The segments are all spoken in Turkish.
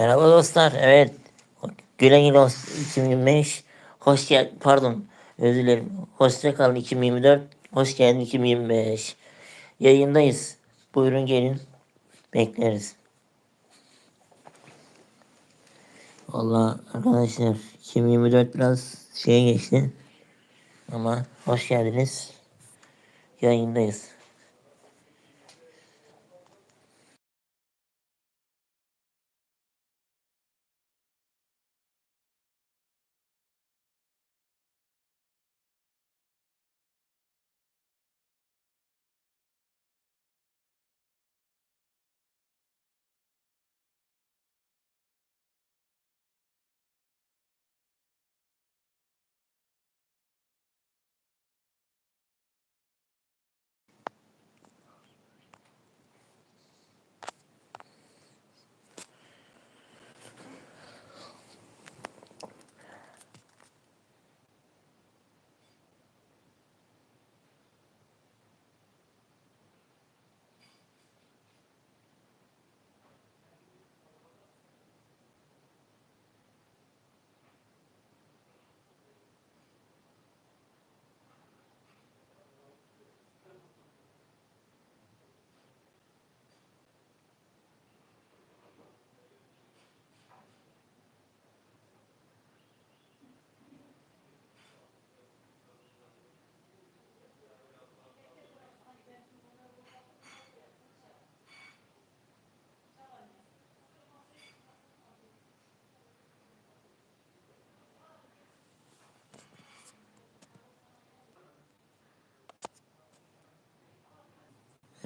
Merhaba dostlar. Evet. Güle güle olsun 2025. Hoş gel pardon. Özür dilerim. Hoşça kalın 2024. Hoş geldin 2025. Yayındayız. Buyurun gelin. Bekleriz. Valla arkadaşlar 2024 biraz şeye geçti. Ama hoş geldiniz. Yayındayız.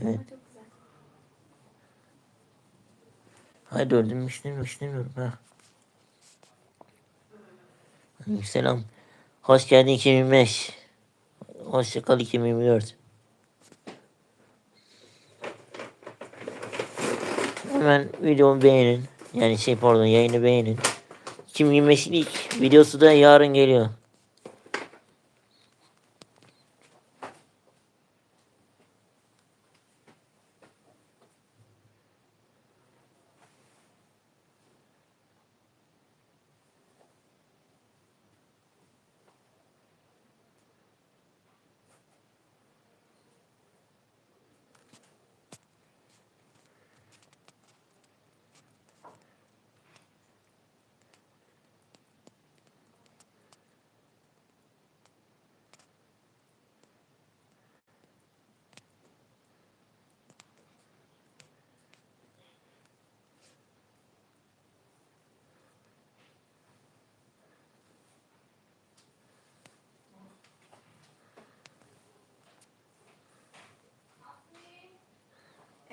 Evet. Haydi öldüm istemiyorum istemiyorum ha. Selam. Hoş geldin 2025. Hoşça kal 2024. Hemen videomu beğenin. Yani şey pardon yayını beğenin. 2025'in ilk videosu da yarın geliyor.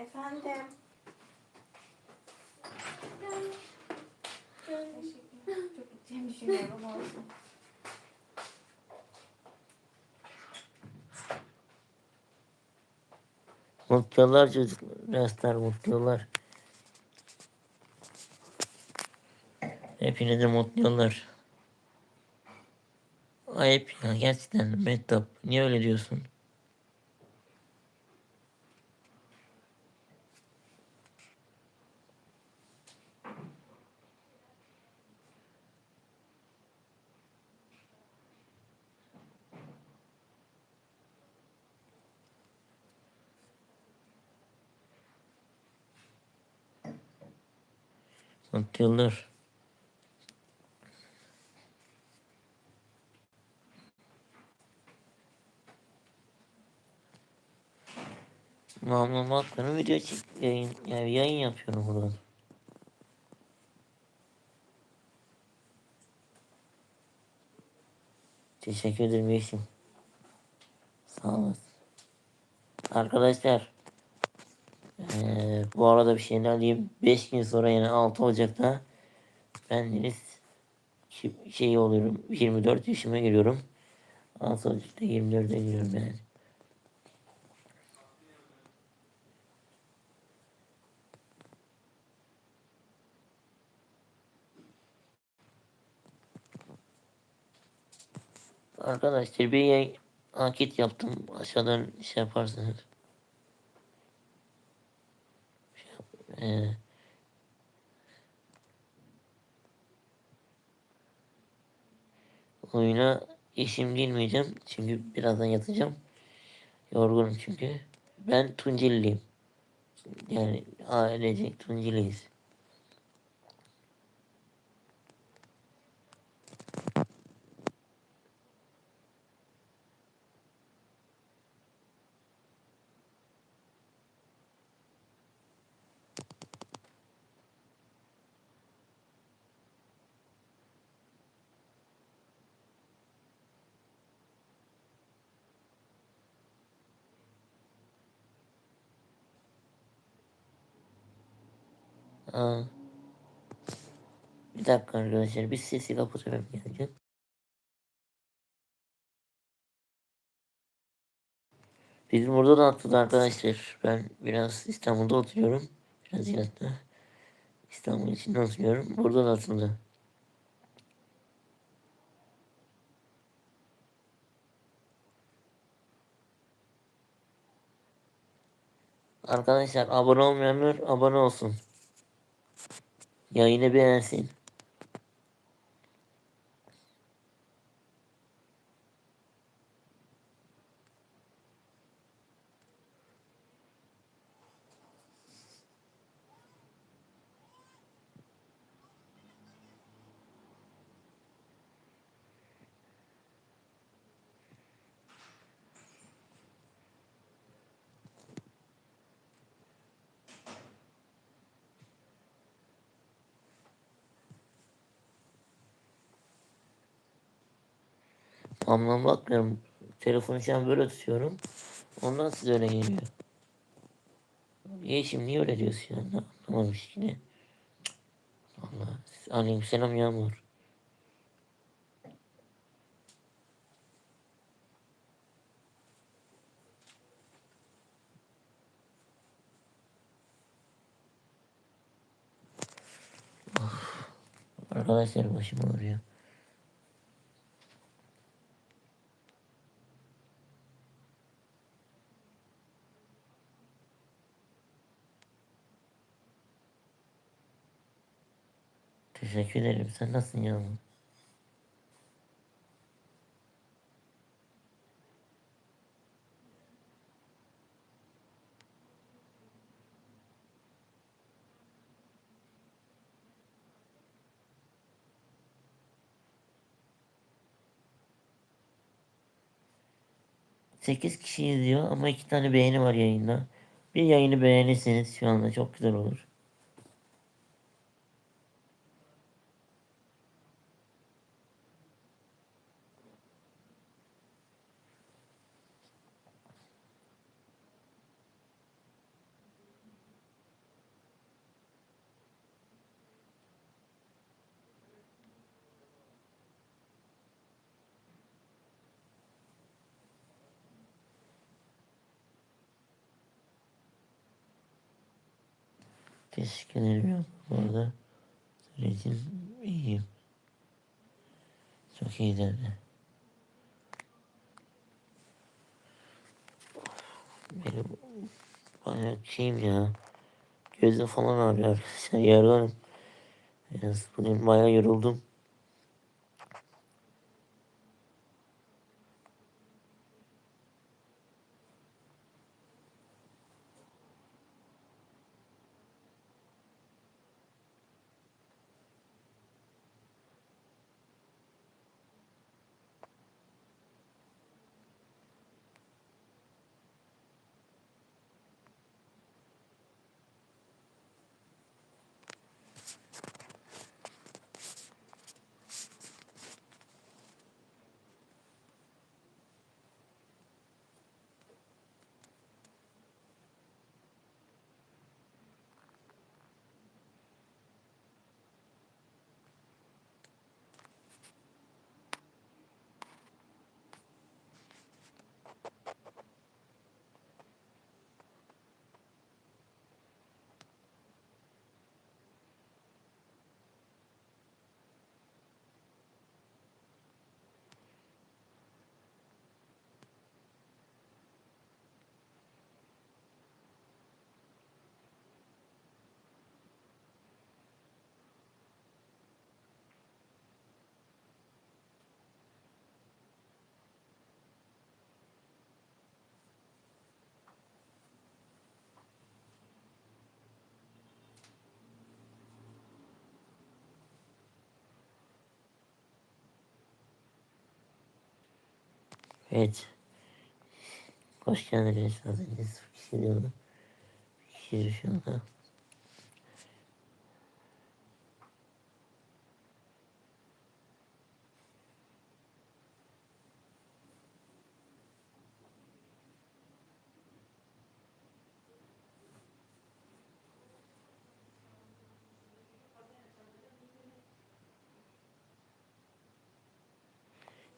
Efendim. Çok gideceğimi düşünüyorum olsun. Mutlu yıllar çocuklar. Rastlar mutlu yıllar. Hepinize mutlu yıllar. Ayıp ya gerçekten Mehtap. Niye öyle diyorsun? Mutlu yıllar. Mamlum Hakkı'nın video yayın, yani yayın yapıyorum buradan. Teşekkür ederim Yeşim. Sağ olasın. Arkadaşlar. Bu arada bir şeyler diyeyim. 5 gün sonra yani 6 Ocak'ta ben Deniz ki- şey oluyorum. 24 yaşıma giriyorum. 6 Ocak'ta 24'e giriyorum yani. Arkadaşlar bir anket yaptım. Aşağıdan şey yaparsanız. Ee, oyuna işim girmeyeceğim. Çünkü birazdan yatacağım. Yorgunum çünkü. Ben Tunceliliyim. Yani ailecek Tunceliyiz. Aa. Bir dakika arkadaşlar. Bir sesi kapatıyorum geleceğim. Bizim burada da atladı arkadaşlar. Ben biraz İstanbul'da oturuyorum. Biraz yatta. İstanbul içinde oturuyorum. Burada da atıldı. Arkadaşlar abone olmayanlar abone olsun. Yayını beğensin. Amlam bakmıyorum. Telefonu şu an böyle tutuyorum. Ondan size öyle geliyor. Yeşim niye öyle diyorsun ya? Ne Anlamamış yine. Allah. Aleyküm selam Yağmur. Arkadaşlar başım ağrıyor. Teşekkür ederim. Sen nasılsın Yağmur? Sekiz kişi izliyor ama iki tane beğeni var yayında. Bir yayını beğenirseniz şu anda çok güzel olur. Teşekkür ederim ya. Bu arada sürecim iyiyim. Çok iyi derdi. Benim bayağı şeyim ya. Gözüm falan ağrıyor arkadaşlar. Biraz bugün bayağı yoruldum. Evet. Hoş geldiniz. Az önce sıfır kişi diyordu. Kişi şu.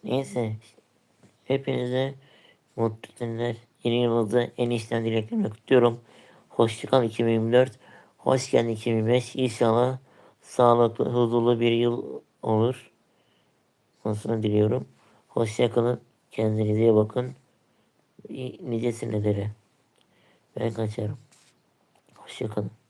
Neyse. Hepinize mutlu günler. Yeni yılınızda en içten dileklerimi kutluyorum. Hoşçakal 2024. Hoş geldin 2025. İnşallah sağlıklı, huzurlu bir yıl olur. Olsun diliyorum. Hoşçakalın. Kendinize iyi bakın. Nice senelere. Ben kaçarım. Hoşçakalın.